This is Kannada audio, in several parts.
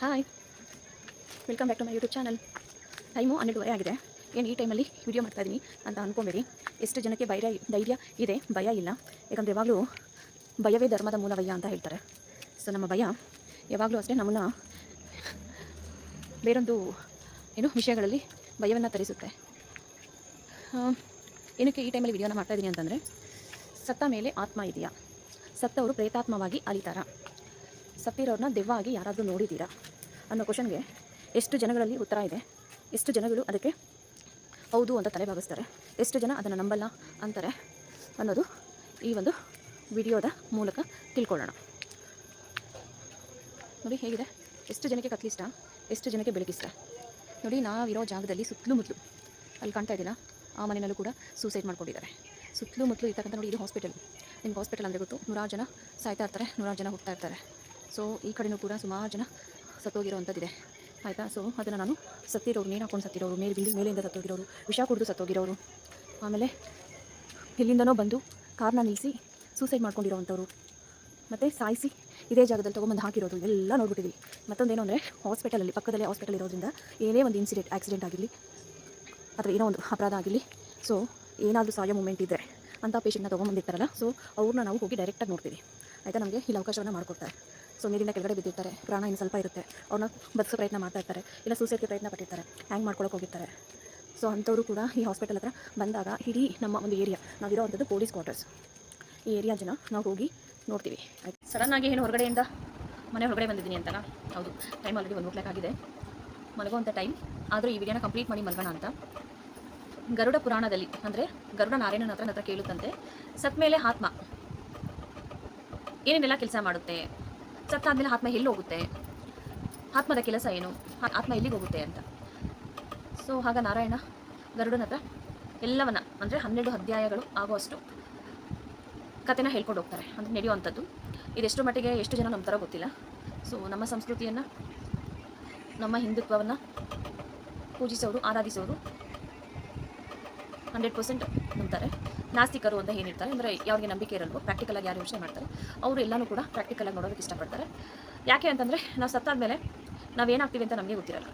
Hi welcome back to my YouTube channel time ಹನ್ನೆರಡುವರೆ ಆಗಿದೆ. ಏನು ಈ ಟೈಮಲ್ಲಿ ವಿಡಿಯೋ ಮಾಡ್ತಾ ಇದ್ದೀನಿ ಅಂತ ಅಂದ್ಕೊಂಬೇಡಿ ಎಷ್ಟು ಜನಕ್ಕೆ ಭೈರ್ಯ ಧೈರ್ಯ ಇದೆ? ಭಯ ಇಲ್ಲ. ಯಾಕಂದರೆ ಯಾವಾಗಲೂ ಭಯವೇ ಧರ್ಮದ ಮೂಲವಯ್ಯ ಅಂತ ಹೇಳ್ತಾರೆ. ಸೊ ನಮ್ಮ ಭಯ ಯಾವಾಗಲೂ ಅಷ್ಟೇ ನಮ್ಮನ್ನು ಬೇರೊಂದು ಏನು ವಿಷಯಗಳಲ್ಲಿ ಭಯವನ್ನು ತರಿಸುತ್ತೆ. ಏನಕ್ಕೆ ಈ ಟೈಮಲ್ಲಿ ವಿಡಿಯೋನ ಮಾಡ್ತಾ ಇದ್ದೀನಿ ಅಂತಂದರೆ, ಸತ್ತ ಮೇಲೆ ಆತ್ಮ ಇದೆಯಾ? ಸತ್ತವರು ಪ್ರೇತಾತ್ಮವಾಗಿ ಅಲಿತಾರ ಸತ್ತಿರೋರನ್ನ ದೆವ್ವ ಆಗಿ ಯಾರಾದರೂ ನೋಡಿದ್ದೀರಾ ಅನ್ನೋ ಕ್ವಶನ್ಗೆ ಎಷ್ಟು ಜನಗಳಲ್ಲಿ ಉತ್ತರ ಇದೆ? ಎಷ್ಟು ಜನಗಳು ಅದಕ್ಕೆ ಹೌದು ಅಂತ ತಲೆ ಭಾಗಿಸ್ತಾರೆ ಎಷ್ಟು ಜನ ಅದನ್ನು ನಂಬಲ್ಲ ಅಂತಾರೆ ಅನ್ನೋದು ಈ ಒಂದು ವಿಡಿಯೋದ ಮೂಲಕ ತಿಳ್ಕೊಳ್ಳೋಣ. ನೋಡಿ, ಹೇಗಿದೆ? ಎಷ್ಟು ಜನಕ್ಕೆ ಕತ್ಲಿಷ್ಟ ಎಷ್ಟು ಜನಕ್ಕೆ ಬೆಳಕಿಷ್ಟ ನೋಡಿ, ನಾವಿರೋ ಜಾಗದಲ್ಲಿ ಸುತ್ತಲೂ ಮುತ್ತಲು ಅಲ್ಲಿ ಕಾಣ್ತಾ ಇದ್ದೀನ ಆ ಮನೆಯಲ್ಲೂ ಕೂಡ ಸೂಸೈಡ್ ಮಾಡ್ಕೊಂಡಿದ್ದಾರೆ. ಸುತ್ತಲೂ ಮುತ್ತಲು ಇರ್ತಕ್ಕಂಥ ನೋಡಿ, ಇದು ಹಾಸ್ಪಿಟಲ್ ನಿಮ್ಗೆ ಹಾಸ್ಪಿಟಲ್ ಅಂದರೆ ಗೊತ್ತು. ನೂರಾರು ಜನ ಸಾಯ್ತಾ ಇರ್ತಾರೆ, ನೂರಾರು ಜನ ಹೋಗ್ತಾ ಇರ್ತಾರೆ. ಸೊ ಈ ಕಡೆನೂ ಕೂಡ ಸುಮಾರು ಜನ ಸತ್ತೋಗಿರೋವಂಥದ್ದಿದೆ. ಆಯಿತಾ? ಸೊ ಅದನ್ನು ನಾನು ಸತ್ತಿರೋರು ನೀರು ಹಾಕೊಂಡು ಸತ್ತಿರೋರು, ಮೇಲೆ ಬಿಲ್ಡಿಂಗ್ ಮೇಲಿಂದ ಸತ್ತೋಗಿರೋರು, ವಿಷ ಕುಡಿದು ಸತ್ತೋಗಿರೋರು, ಆಮೇಲೆ ಇಲ್ಲಿಂದನೋ ಬಂದು ಕಾರ್ನ ನಿಲ್ಲಿಸಿ ಸೂಸೈಡ್ ಮಾಡ್ಕೊಂಡಿರೋವಂಥವ್ರು. ಮತ್ತು ಸಾಯಿಸಿ ಇದೇ ಜಾಗದಲ್ಲಿ ತೊಗೊಂಬಂದು ಹಾಕಿರೋದು, ಎಲ್ಲ ನೋಡ್ಬಿಟ್ಟಿದ್ದೀವಿ ಮತ್ತೊಂದೇನು ಅಂದರೆ ಹಾಸ್ಪಿಟಲಲ್ಲಿ ಪಕ್ಕದಲ್ಲೇ ಹಾಸ್ಪಿಟಲ್ ಇರೋದ್ರಿಂದ ಏನೇ ಒಂದು ಇನ್ಸಿಡೆಂಟ್ ಆಕ್ಸಿಡೆಂಟ್ ಆಗಿರಲಿ, ಅಥವಾ ಏನೋ ಒಂದು ಅಪರಾಧ ಆಗಿರಲಿ ಸೊ ಏನಾದರೂ ಸಾಯೋ ಮೂಮೆಂಟ್ ಇದ್ದರೆ ಅಂಥ ಪೇಷೆಂಟ್ನ ತೊಗೊಂಬಂದಿರ್ತಾರಲ್ಲ ಸೊ ಅವ್ರನ್ನ ನಾವು ಹೋಗಿ ಡೈರೆಕ್ಟಾಗಿ ನೋಡ್ತೀವಿ. ಆಯಿತಾ? ನಮಗೆ ಇಲ್ಲಿ ಅವಕಾಶವನ್ನು ಮಾಡಿಕೊಡ್ತಾರೆ. ಸೊ ನೀರಿಂದ ಕೆಳಗಡೆ ಬಿದ್ದಿರ್ತಾರೆ. ಪ್ರಾಣ ಇನ್ನು ಸ್ವಲ್ಪ ಇರುತ್ತೆ. ಅವ್ರನ್ನ ಬದುಕೋ ಪ್ರಯತ್ನ ಮಾಡ್ತಾ ಇರ್ತಾರೆ. ಇಲ್ಲ ಸೂಸೈಡ್ಗೆ ಪ್ರಯತ್ನ ಪಟ್ಟಿರ್ತಾರೆ. ಹ್ಯಾಂಗ್ ಮಾಡ್ಕೊಳಕ್ಕೆ ಹೋಗಿರ್ತಾರೆ. ಸೊ ಅಂಥವರು ಕೂಡ ಈ ಹಾಸ್ಪಿಟಲ್ ಹತ್ರ ಬಂದಾಗ ಇಡೀ ನಮ್ಮ ಒಂದು ಏರಿಯಾ ನಾವಿರೋ ಪೊಲೀಸ್ ಕ್ವಾರ್ಟರ್ಸ್ ಈ ಏರಿಯಾ ಜನ ನಾವು ಹೋಗಿ ನೋಡ್ತೀವಿ. ಆಯ್ತು. ಸಡನ್ನಾಗಿ ಏನು ಹೊರಗಡೆಯಿಂದ ಮನೆ ಹೊರಗಡೆ ಬಂದಿದ್ದೀನಿ ಅಂತಲ್ಲ ಹೌದು. ಟೈಮ್ ಆಲ್ರೆಡಿ ಒಂದು ಕ್ಲಾಕ್ ಆಗಿದೆ. ಮಲಗುವಂಥ ಟೈಮ್ ಆದರೂ ಈ ವಿಡಿಯೋನ ಕಂಪ್ಲೀಟ್ ಮಾಡಿ ಮಲಗೋಣ ಅಂತ. ಗರುಡ ಪುರಾಣದಲ್ಲಿ, ಅಂದರೆ ಗರುಡ ನಾರಾಯಣನ ಹತ್ರ ಹತ್ರ ಕೇಳುತ್ತಂತೆ ಸತ್ ಮೇಲೆ ಆತ್ಮ ಏನೇನೆಲ್ಲ ಕೆಲಸ ಮಾಡುತ್ತೆ? ಸತ್ತಾದ್ಮೇಲೆ ಆತ್ಮ ಎಲ್ಲಿ ಹೋಗುತ್ತೆ? ಆತ್ಮದ ಕೆಲಸ ಏನು? ಆತ್ಮ ಎಲ್ಲಿಗೆ ಹೋಗುತ್ತೆ ಅಂತ. ಸೊ ಆಗ ನಾರಾಯಣ ಗರುಡನ ಹತ್ರ ಎಲ್ಲವನ್ನ, ಅಂದರೆ ಹನ್ನೆರಡು ಅಧ್ಯಾಯಗಳು ಆಗುವಷ್ಟು ಕಥೆನ ಹೇಳ್ಕೊಂಡು ಹೋಗ್ತಾರೆ. ಅಂದರೆ ನಡೆಯುವಂಥದ್ದು. ಇದೆಷ್ಟು ಮಟ್ಟಿಗೆ ಎಷ್ಟು ಜನ ನಮ್ಮ ನಂಬ್ತಾರೋ ಗೊತ್ತಿಲ್ಲ. ಸೊ ನಮ್ಮ ಸಂಸ್ಕೃತಿಯನ್ನು, ನಮ್ಮ ಹಿಂದುತ್ವವನ್ನು ಪೂಜಿಸೋರು, ಆರಾಧಿಸೋರು ಹಂಡ್ರೆಡ್ ಪರ್ಸೆಂಟ್ ನಂಬ್ತಾರೆ. ನಾಸ್ತಿಕರು ಅಂತ ಏನಿರ್ತಾರೆ, ಅಂದರೆ ಯಾರಿಗೆ ನಂಬಿಕೆ ಇರಲ್ವೋ ಪ್ರಾಕ್ಟಿಕಲಾಗಿ ಯಾರು ಯೋಚನೆ ಮಾಡ್ತಾರೆ, ಅವರು ಎಲ್ಲನೂ ಕೂಡ ಪ್ರಾಕ್ಟಿಕಲಾಗಿ ನೋಡೋದಕ್ಕೆ ಇಷ್ಟಪಡ್ತಾರೆ. ಯಾಕೆ ಅಂತಂದರೆ, ನಾವು ಸತ್ತಾದ ಮೇಲೆ ನಾವು ಏನಾಗ್ತೀವಿ ಅಂತ ನಮಗೆ ಗೊತ್ತಿರಲ್ಲ.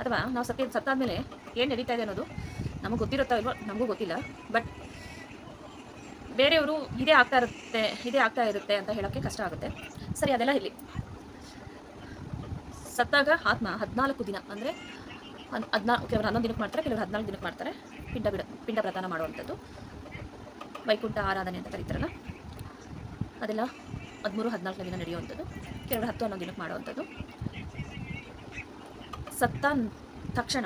ಅಥವಾ ನಾವು ಸತ್ತಾದ ಮೇಲೆ ಏನು ನಡೀತಾ ಇದೆ ಅನ್ನೋದು ನಮಗೆ ಗೊತ್ತಿರುತ್ತೋ ಇಲ್ವೋ, ನಮಗೂ ಗೊತ್ತಿಲ್ಲ. ಬಟ್ ಬೇರೆಯವರು ಇದೇ ಆಗ್ತಾ ಇರುತ್ತೆ, ಇದೇ ಆಗ್ತಾ ಇರುತ್ತೆ ಅಂತ ಹೇಳೋಕ್ಕೆ ಕಷ್ಟ ಆಗುತ್ತೆ. ಸರಿ, ಅದೆಲ್ಲ ಇಲ್ಲಿ ಸತ್ತಾಗ ಆತ್ಮ ಹದಿನಾಲ್ಕು ದಿನ, ಅಂದರೆ ಹದಿನಾಲ್ಕು ಕೆಲವರು ಹನ್ನೊಂದು ದಿನಕ್ಕೆ ಮಾಡ್ತಾರೆ, ಕೆಲವರು ಹದಿನಾಲ್ಕು ದಿನಕ್ಕೆ ಮಾಡ್ತಾರೆ. ಪಿಂಡ ಬಿಡ, ಪಿಂಡ ಪ್ರದಾನ ಮಾಡುವಂಥದ್ದು. ವೈಕುಂಠ ಆರಾಧನೆ ಅಂತ ಕರೀತಾರಲ್ಲ? ಅದೆಲ್ಲ ಹದಿಮೂರು ಹದಿನಾಲ್ಕನೇ ದಿನ ನಡೆಯುವಂಥದ್ದು ಕೆಲವರು ಹತ್ತು ಹನ್ನೊಂದು ದಿನಕ್ಕೆ ಮಾಡುವಂಥದ್ದು. ಸತ್ತ ತಕ್ಷಣ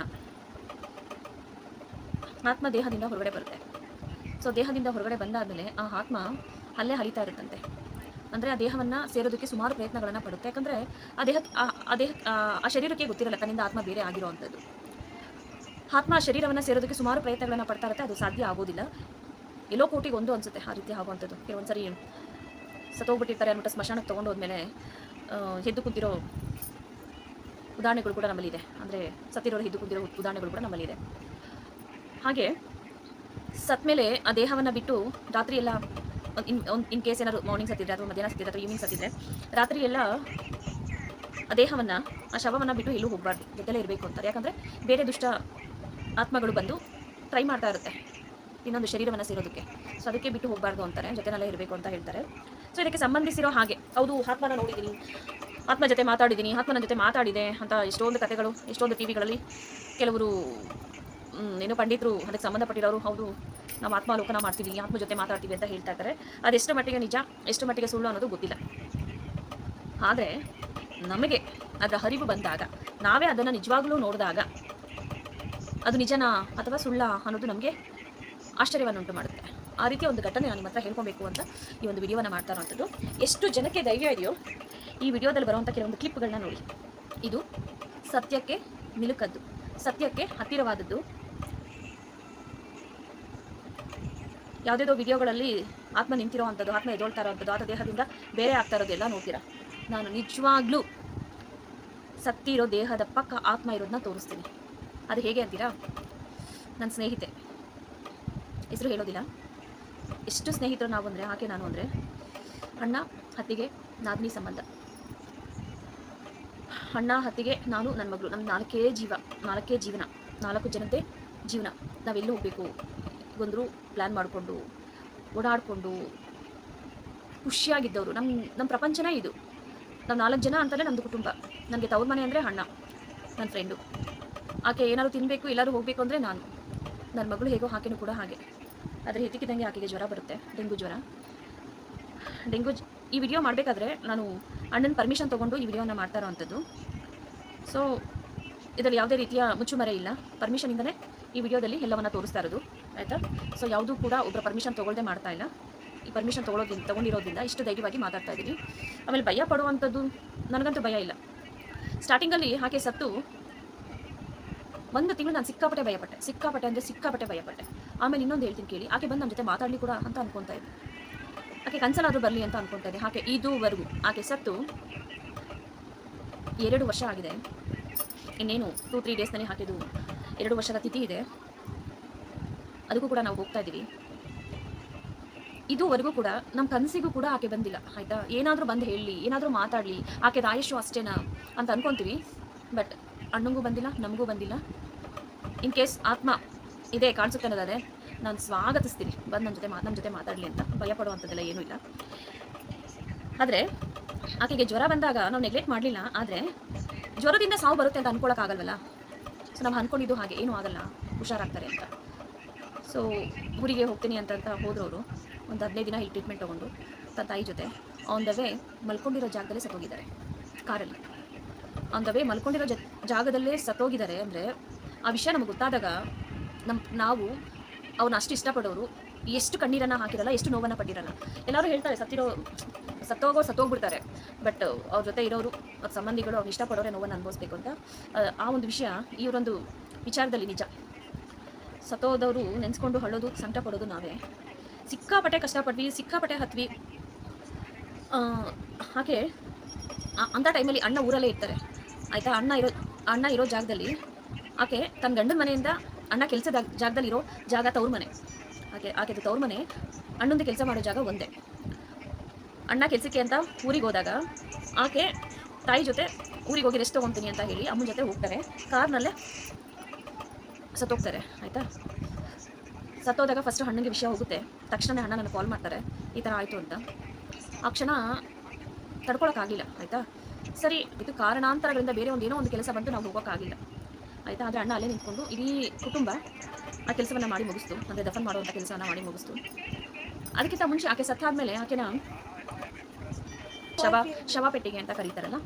ಆತ್ಮ ದೇಹದಿಂದ ಹೊರಗಡೆ ಬರುತ್ತೆ. ಸೊ ದೇಹದಿಂದ ಹೊರಗಡೆ ಬಂದಾದಮೇಲೆ ಆ ಆತ್ಮ ಅಲ್ಲೇ ಹರಿತಾ ಇರುತ್ತಂತೆ. ಅಂದರೆ ಆ ದೇಹವನ್ನು ಸೇರೋದಕ್ಕೆ ಸುಮಾರು ಪ್ರಯತ್ನಗಳನ್ನು ಪಡುತ್ತೆ. ಯಾಕಂದರೆ ಆ ದೇಹ ಆ- ದೇಹ, ಆ- ಆ ಶರೀರಕ್ಕೆ ಗೊತ್ತಿರಲ್ಲ, ತನ್ನಿಂದ ಆತ್ಮ ಬೇರೆ ಆಗಿರುವಂಥದ್ದು. ಆತ್ಮ ಆ ಶರೀರವನ್ನು ಸೇರೋದಕ್ಕೆ ಸುಮಾರು ಪ್ರಯತ್ನಗಳನ್ನು ಪಡ್ತಾ ಇರುತ್ತೆ, ಅದು ಸಾಧ್ಯ ಆಗೋದಿಲ್ಲ. ಎಲ್ಲೋ ಕೋಟಿಗೆ ಒಂದು ಅನಿಸುತ್ತೆ ಆ ರೀತಿ ಆಗುವಂಥದ್ದು. ಕೆಲವೊಂದ್ಸರಿ ಸತ್ತೋಗ್ಬಿಟ್ಟಿರ್ತಾರೆ ಅಂದ್ಬಿಟ್ಟು ಸ್ಮಶಾನಕ್ಕೆ ತೊಗೊಂಡು ಹೋದ್ಮೇಲೆ ಹೆದ್ದು ಕುಂತಿರೋ ಉದಾಹರಣೆಗಳು ಕೂಡ ನಮ್ಮಲ್ಲಿದೆ. ಅಂದರೆ ಸತ್ತಿರೋರು ಹೆದ್ದು ಕುಂತಿರೋ ಉದಾಹರಣೆಗಳು ಕೂಡ ನಮ್ಮಲ್ಲಿದೆ. ಹಾಗೆ ಸತ್ಮೇಲೆ ಆ ದೇಹವನ್ನು ಬಿಟ್ಟು ರಾತ್ರಿ ಎಲ್ಲ ಇನ್ ಇನ್ ಕೇಸ್ ಏನಾದ್ರು ಮಾರ್ನಿಂಗ್ ಸತ್ತಿದ್ರೆ ಅಥವಾ ಮಧ್ಯಾಹ್ನ ಸತ್ತಿದ್ರೆ ಅಥವಾ ಈವ್ನಿಂಗ್ ಸತ್ತಿದ್ರೆ ರಾತ್ರಿ ಎಲ್ಲ ಆ ದೇಹವನ್ನು, ಆ ಶವವನ್ನು ಬಿಟ್ಟು ಎಲ್ಲೂ ಹೋಗ್ಬಾರ್ದು. ಜೊತೆಲೇ ಇರಬೇಕು ಅಂತಾರೆ. ಯಾಕಂದರೆ ಬೇರೆ ದುಷ್ಟ ಆತ್ಮಗಳು ಬಂದು ಟ್ರೈ ಮಾಡ್ತಾ ಇರುತ್ತೆ. ಇನ್ನೊಂದು ಶರೀರವನ್ನು ಸೇರೋದಕ್ಕೆ. ಸೊ ಅದಕ್ಕೆ ಬಿಟ್ಟು ಹೋಗಬಾರ್ದು ಅಂತಾರೆ. ಜೊತೆನಲ್ಲೇ ಇರಬೇಕು ಅಂತ ಹೇಳ್ತಾರೆ. ಸೊ ಇದಕ್ಕೆ ಸಂಬಂಧಿಸಿರೋ ಹಾಗೆ, ಹೌದು, ಆತ್ಮನ ನೋಡಿದ್ದೀನಿ. ಆತ್ಮ ಜೊತೆ ಮಾತಾಡಿದ್ದೀನಿ, ಆತ್ಮನ ಜೊತೆ ಮಾತಾಡಿದೆ ಅಂತ ಎಷ್ಟೊಂದು ಕಥೆಗಳು, ಎಷ್ಟೊಂದು ಟಿ ವಿಗಳಲ್ಲಿ ಕೆಲವರು ಏನು ಪಂಡಿತರು ಅದಕ್ಕೆ ಸಂಬಂಧಪಟ್ಟಿರೋರು, ಹೌದು, ನಾವು ಆತ್ಮಾಲೋಕನ ಮಾಡ್ತೀವಿ, ಆತ್ಮ ಜೊತೆ ಮಾತಾಡ್ತೀವಿ ಅಂತ ಹೇಳ್ತಾ ಇದ್ದಾರೆ. ಅದೆಷ್ಟು ಮಟ್ಟಿಗೆ ನಿಜ, ಎಷ್ಟು ಮಟ್ಟಿಗೆ ಸುಳ್ಳು ಅನ್ನೋದು ಗೊತ್ತಿಲ್ಲ. ಆದರೆ, ನಮಗೆ ಅದರ ಹರಿವು ಬಂದಾಗ, ನಾವೇ ಅದನ್ನು ನಿಜವಾಗ್ಲೂ ನೋಡಿದಾಗ, ಅದು ನಿಜನಾ ಅಥವಾ ಸುಳ್ಳ ಅನ್ನೋದು ನಮಗೆ ಆಶ್ಚರ್ಯವನ್ನುಂಟು ಮಾಡುತ್ತೆ ಆ ರೀತಿಯ ಒಂದು ಘಟನೆ ನಾನು ನಿಮ್ಮ ಹತ್ರ ಹೇಳ್ಕೊಬೇಕು ಅಂತ ಈ ಒಂದು ವಿಡಿಯೋನ ಮಾಡ್ತಾ ಇರೋವಂಥದ್ದು. ಎಷ್ಟು ಜನಕ್ಕೆ ಧೈರ್ಯ ಇದೆಯೋ, ಈ ವಿಡಿಯೋದಲ್ಲಿ ಬರುವಂಥ ಕೆಲವೊಂದು ಕ್ಲಿಪ್ಗಳನ್ನ ನೋಡಿ. ಇದು ಸತ್ಯಕ್ಕೆ ನಿಲುಕದ್ದು ಸತ್ಯಕ್ಕೆ ಹತ್ತಿರವಾದದ್ದು. ಯಾವುದೇದೋ ವಿಡಿಯೋಗಳಲ್ಲಿ ಆತ್ಮ ನಿಂತಿರೋ ಅಂಥದ್ದು, ಆತ್ಮ ಎದೊಳ್ತಾ ಇರೋವಂಥದ್ದು ಆತ ದೇಹದಿಂದ ಬೇರೆ ಆಗ್ತಾ ಇರೋದೆಲ್ಲ ನೋಡ್ತೀರಾ? ನಾನು ನಿಜವಾಗ್ಲೂ ಸತ್ತಿರೋ ದೇಹದ ಪಕ್ಕ ಆತ್ಮ ಇರೋದನ್ನ ತೋರಿಸ್ತೀನಿ. ಅದು ಹೇಗೆ ಅಂತೀರಾ? ನನ್ನ ಸ್ನೇಹಿತೆ. ಹೆಸರು ಹೇಳೋದಿಲ್ಲ. ಎಷ್ಟು ಸ್ನೇಹಿತರು ನಾವು ಅಂದರೆ, ಆಕೆ, ನಾನು ಅಂದರೆ, ಅಣ್ಣ ಹತ್ತಿಗೆ ನಾದಿನಿ ಸಂಬಂಧ. ಅಣ್ಣ ಹತ್ತಿಗೆ ನಾನು, ನನ್ನ ಮಗಳು ನಮ್ಮ ನಾಲ್ಕೇ ಜೀವ, ನಾಲ್ಕೇ ಜೀವನ, ನಾಲ್ಕು ಜನತೆ ಜೀವನ. ನಾವೆಲ್ಲೂ ಹೋಗಬೇಕು, ಬಂದರೂ ಪ್ಲ್ಯಾನ್ ಮಾಡಿಕೊಂಡು, ಓಡಾಡಿಕೊಂಡು, ಖುಷಿಯಾಗಿದ್ದವರು. ನಮ್ಮ ನಮ್ಮ ಪ್ರಪಂಚನೇ ಇದು. ನಾವು ನಾಲ್ಕು ಜನ ಅಂತಲೇ ನಮ್ಮದು ಕುಟುಂಬ. ನನಗೆ ತವ್ರ ಮನೆ ಅಂದರೆ ಅಣ್ಣ ನನ್ನ ಫ್ರೆಂಡು ಆಕೆ ಏನಾದ್ರು ತಿನ್ನಬೇಕು ಎಲ್ಲರೂ ಹೋಗಬೇಕು ಅಂದರೆ ನಾನು. ನನ್ನ ಮಗಳು ಹೇಗೋ ಆಕೆನೂ ಕೂಡ ಹಾಗೆ. ಆದರೆ ಇದ್ದಕ್ಕಿದ್ದಂಗೆ ಆಕೆಗೆ ಜ್ವರ ಬರುತ್ತೆ, ಡೆಂಗು ಜ್ವರ. ಡೆಂಗು ಈ ವಿಡಿಯೋ ಮಾಡಬೇಕಾದ್ರೆ ನಾನು ಅಣ್ಣನ ಪರ್ಮಿಷನ್ ತೊಗೊಂಡು ಈ ವಿಡಿಯೋನ ಮಾಡ್ತಾ ಇರೋವಂಥದ್ದು. ಸೊ ಇದರಲ್ಲಿ ಯಾವುದೇ ರೀತಿಯ ಮುಚ್ಚುಮರೆ ಇಲ್ಲ. ಪರ್ಮಿಷನಿಂದನೇ ಈ ವಿಡಿಯೋದಲ್ಲಿ ಎಲ್ಲವನ್ನು ತೋರಿಸ್ತಾ ಇರೋದು, ಆಯಿತಾ? ಸೊ ಯಾವುದೂ ಕೂಡ ಒಬ್ಬರ ಪರ್ಮಿಷನ್ ತೊಗೊಳ್ದೆ ಮಾಡ್ತಾ ಇಲ್ಲ. ಈ ಪರ್ಮಿಷನ್ ತೊಗೊಳೋದ್ರಿಂದ ತೊಗೊಂಡಿರೋದಿಲ್ಲ ಇಷ್ಟು ಧೈರ್ಯವಾಗಿ ಮಾತಾಡ್ತಾ ಇದ್ದೀನಿ. ಆಮೇಲೆ ಭಯ ಪಡುವಂಥದ್ದು ನನಗಂತೂ ಭಯ ಇಲ್ಲ. ಸ್ಟಾರ್ಟಿಂಗಲ್ಲಿ ಹಾಗೆ ಸತ್ತು ಒಂದು ತಿಂಗಳು ನಾನು ಸಿಕ್ಕಾಪಟ್ಟೆ ಭಯಪಟ್ಟೆ. ಸಿಕ್ಕಾಪಟ್ಟೆ ಅಂದರೆ ಸಿಕ್ಕಾಪಟ್ಟೆ ಭಯಪಟ್ಟೆ. ಆಮೇಲೆ ಇನ್ನೊಂದು ಹೇಳ್ತೀನಿ ಕೇಳಿ. ಆಕೆ ಬಂದು ನಮ್ಮ ಜೊತೆ ಮಾತಾಡಲಿ ಕೂಡ ಅಂತ ಅನ್ಕೊತಾ ಇದ್ದೆ ಆಕೆ ಕನ್ಸಲಾದರೂ ಬರಲಿ ಅಂತ ಅನ್ಕೊತಾ ಇದ್ದೆ ಆಕೆ ಇದುವರೆಗೂ ಆಕೆ ಸತ್ತು ಎರಡು ವರ್ಷ ಆಗಿದೆ. ಇನ್ನೇನು ಟೂ ತ್ರೀ ಡೇಸ್ನಲ್ಲಿ ಹಾಕಿದ್ದು ಎರಡು ವರ್ಷದ ತಿಥಿ ಇದೆ. ಅದಕ್ಕೂ ಕೂಡ ನಾವು ಹೋಗ್ತಾ ಇದ್ದೀವಿ. ಇದುವರೆಗೂ ಕೂಡ ನಮ್ಮ ಕನಸಿಗೂ ಕೂಡ ಆಕೆ ಬಂದಿಲ್ಲ. ಆಯಿತಾ? ಏನಾದರೂ ಬಂದು ಹೇಳಲಿ ಏನಾದರೂ ಮಾತಾಡಲಿ ಆಕೆ ದಾಯಶು ಅಷ್ಟೇನಾ ಅಂತ ಅನ್ಕೊತೀವಿ. ಬಟ್ ಅಣ್ಣಂಗೂ ಬಂದಿಲ್ಲ, ನಮಗೂ ಬಂದಿಲ್ಲ. ಇನ್ ಕೇಸ್ ಆತ್ಮ ಇದೆ ಕಾಣಿಸುತ್ತೆ ಅನ್ನೋದಾದ್ರೆ ನಾನು ಸ್ವಾಗತಿಸ್ತೀನಿ. ಬಂದು ನನ್ನ ಜೊತೆ ಮಾ ನಮ್ಮ ಜೊತೆ ಮಾತಾಡಲಿ ಅಂತ. ಭಯ ಪಡುವಂಥದ್ದೆಲ್ಲ ಏನೂ ಇಲ್ಲ. ಆದರೆ ಆಕೆಗೆ ಜ್ವರ ಬಂದಾಗ ನಾವು ನೆಗ್ಲೆಕ್ಟ್ ಮಾಡಲಿಲ್ಲ. ಆದರೆ ಜ್ವರದಿಂದ ಸಾವು ಬರುತ್ತೆ ಅಂತ ಅನ್ಕೊಳಕ್ಕಾಗಲ್ವಲ್ಲ? ಸೊ ನಾವು ಅಂದ್ಕೊಂಡಿದ್ದು ಹಾಗೆ. ಏನೂ ಆಗಲ್ಲ. ಹುಷಾರಾಗ್ತಾರೆ ಅಂತ. ಸೊ ಊರಿಗೆ ಹೋಗ್ತೀನಿ ಅಂತಂತ ಅಂತ ಹೋದ್ರವರು ಒಂದು ಹದಿನೈದು ದಿನ ಇಲ್ಲಿ ಟ್ರೀಟ್ಮೆಂಟ್ ತೊಗೊಂಡು ತನ್ನ ತಾಯಿ ಜೊತೆ ಆನ್ ದ ವೇ ಮಲ್ಕೊಂಡಿರೋ ಜಾಗದಲ್ಲೇ ಸತ್ತೋಗಿದ್ದಾರೆ. ಕಾರಲ್ಲಿ. ಆನ್ ದ ವೇ ಮಲ್ಕೊಂಡಿರೋ ಜಾಗದಲ್ಲೇ ಸತ್ತೋಗಿದ್ದಾರೆ ಅಂದರೆ ಆ ವಿಷಯ ನಮಗೆ ಗೊತ್ತಾದಾಗ ನಮ್ಮ ನಾವು ಅವ್ನ ಅಷ್ಟು ಇಷ್ಟಪಡೋರು ಎಷ್ಟು ಕಣ್ಣೀರನ್ನು ಹಾಕಿರಲ್ಲ ಎಷ್ಟು ನೋವನ್ನು ಪಟ್ಟಿರಲ್ಲ. ಎಲ್ಲರೂ ಹೇಳ್ತಾರೆ ಸತ್ತಿರೋ ಸತ್ತೋಗೋ ಸತ್ತೋಗ್ಬಿಡ್ತಾರೆ. ಬಟ್ ಅವ್ರ ಜೊತೆ ಇರೋರು ಅವ್ರ ಸಂಬಂಧಿಗಳು ಅವ್ರು ಇಷ್ಟಪಡೋರೆ ನೋವನ್ನು ಅನುಭವಿಸ್ಬೇಕು ಅಂತ ಆ, ಒಂದು ವಿಷಯ ಇವರೊಂದು ವಿಚಾರದಲ್ಲಿ ನಿಜ. ಸತ್ತೋದವರು ನೆನೆಸ್ಕೊಂಡು ಹಳ್ಳೋದು ಸಂಕಟ ಪಡೋದು ನಾವೇ. ಸಿಕ್ಕಾಪಟ್ಟೆ ಕಷ್ಟಪಟ್ವಿ ಸಿಕ್ಕಾಪಟ್ಟೆ ಹತ್ವಿ. ಹಾಗೆ ಅಂಥ ಟೈಮಲ್ಲಿ ಅಣ್ಣ ಊರಲ್ಲೇ ಇರ್ತಾರೆ. ಆಯಿತಾ ಅಣ್ಣ ಇರೋ ಅಣ್ಣ ಇರೋ ಜಾಗದಲ್ಲಿ ಆಕೆ ತನ್ನ ಗಂಡನ ಮನೆಯಿಂದ ಅಣ್ಣ ಕೆಲಸದ ಜಾಗದಲ್ಲಿ ಇರೋ ಜಾಗ ತವ್ರ ಮನೆ. ಆಕೆ ಆಕೆದು ತವ್ರ ಮನೆ, ಅಣ್ಣಂದು ಕೆಲಸ ಮಾಡೋ ಜಾಗ ಒಂದೇ. ಅಣ್ಣ ಕೆಲಸಕ್ಕೆ ಅಂತ ಊರಿಗೆ ಹೋದಾಗ ಆಕೆ ತಾಯಿ ಜೊತೆ ಊರಿಗೆ ಹೋಗಿ ರೆಸ್ಟ್ ತೊಗೊತೀನಿ ಅಂತ ಹೇಳಿ ಅಮ್ಮನ ಜೊತೆ ಹೋಗ್ತಾರೆ. ಕಾರ್ನಲ್ಲೇ ಸತ್ತೋಗ್ತಾರೆ, ಆಯಿತಾ? ಸತ್ತೋದಾಗ ಫಸ್ಟ್ ಅಣ್ಣನಿಗೆ ವಿಷಯ ಹೋಗುತ್ತೆ. ತಕ್ಷಣ ಅಣ್ಣ ನನಗೆ ಕಾಲ್ ಮಾಡ್ತಾರೆ. ಈ ಥರ ಆಯಿತು ಅಂತ. ಆ ಕ್ಷಣ ತಡ್ಕೊಳಕ್ಕಾಗಿಲ್ಲ ಆಯಿತಾ? ಸರಿ, ಇದು ಕಾರಣಾಂತರಗಳಿಂದ ಬೇರೆ ಒಂದು ಏನೋ ಒಂದು ಕೆಲಸ ಬಂತು, ನಾವು ಹೋಗೋಕ್ಕಾಗಿಲ್ಲ ಆಯಿತಾ? ಆದರೆ ಅಣ್ಣ ಅಲ್ಲೇ ನಿಂತ್ಕೊಂಡು ಇಡೀ ಕುಟುಂಬ ಆ ಕೆಲಸವನ್ನು ಮಾಡಿ ಮುಗಿಸ್ತು. ಅಂದರೆ ದಫನ್ ಮಾಡುವಂಥ ಕೆಲಸವನ್ನು ಮಾಡಿ ಮುಗಿಸ್ತು. ಅದಕ್ಕಿಂತ ಮುಂಚೆ ಆಕೆ ಸತ್ತಾದ್ಮೇಲೆ ಆಕೆನ ಶವ ಶವ ಪೆಟ್ಟಿಗೆ ಅಂತ ಕರೀತಾರಲ್ಲ?